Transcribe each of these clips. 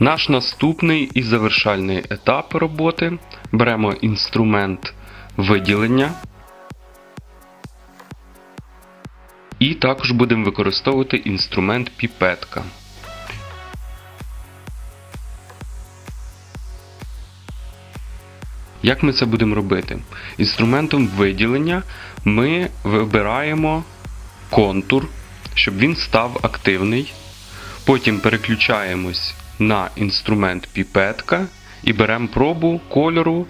Наш наступний і завершальний етап роботи. Беремо інструмент виділення. І також будемо використовувати інструмент піпетка. Як ми це будемо робити? Інструментом виділення ми вибираємо контур, щоб він став активний. Потім переключаємось на інструмент піпетка і беремо пробу кольору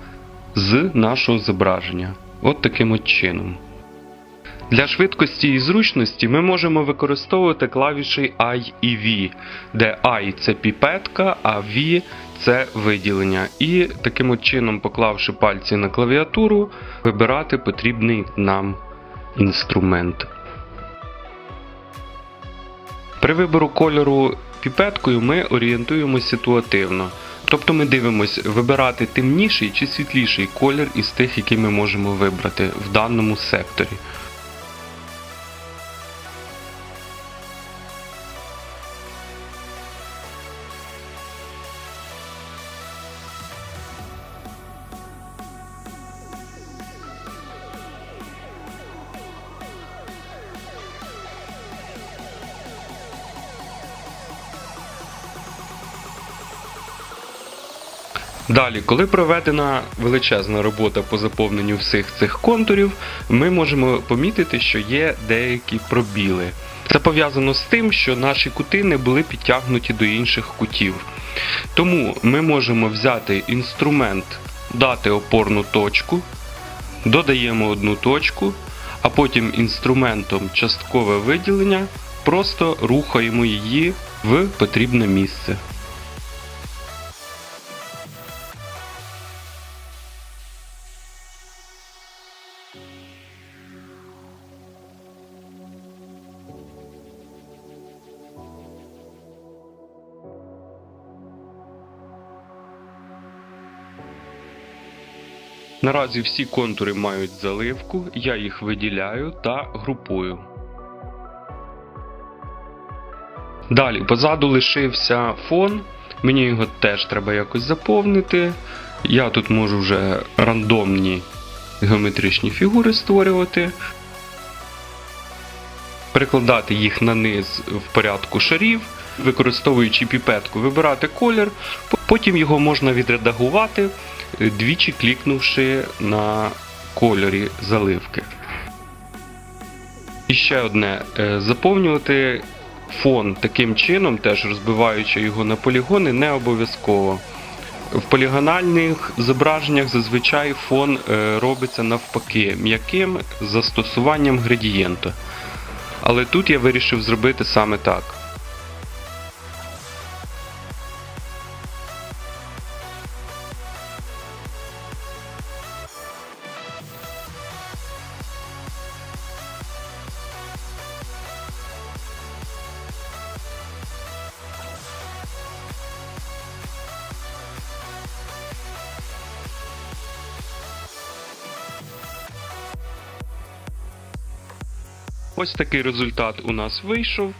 з нашого зображення. От таким от чином. Для швидкості і зручності ми можемо використовувати клавіші I і V, де I це піпетка, а V це виділення. І таким от чином, поклавши пальці на клавіатуру, вибирати потрібний нам інструмент. При вибору кольору піпеткою ми орієнтуємось ситуативно. Тобто ми дивимося вибирати темніший чи світліший колір із тих, які ми можемо вибрати в даному секторі. Далі, коли проведена величезна робота по заповненню всіх цих контурів, ми можемо помітити, що є деякі пробіли. Це пов'язано з тим, що наші кути не були підтягнуті до інших кутів. Тому ми можемо взяти інструмент, дати опорну точку, додаємо одну точку, а потім інструментом часткове виділення просто рухаємо її в потрібне місце. Наразі всі контури мають заливку, я їх виділяю та групую. Далі, позаду лишився фон, мені його теж треба якось заповнити. Я тут можу вже рандомні геометричні фігури створювати, перекладати їх на низ в порядку шарів, використовуючи піпетку, вибирати колір, потім його можна відредагувати, двічі клікнувши на кольорі заливки. І ще одне, е, заповнювати фон таким чином, теж розбиваючи його на полігони, не обов'язково. В полігональних зображеннях зазвичай фон е, робиться навпаки м'яким застосуванням градієнту. Але тут я вирішив зробити саме так. Ось такий результат у нас вийшов.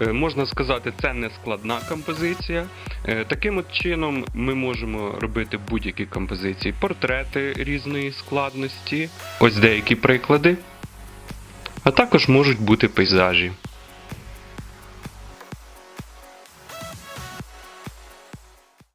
Е, Можна сказати, це не складна композиція. Е, Таким от чином ми можемо робити будь-які композиції, портрети різної складності, ось деякі приклади, а також можуть бути пейзажі.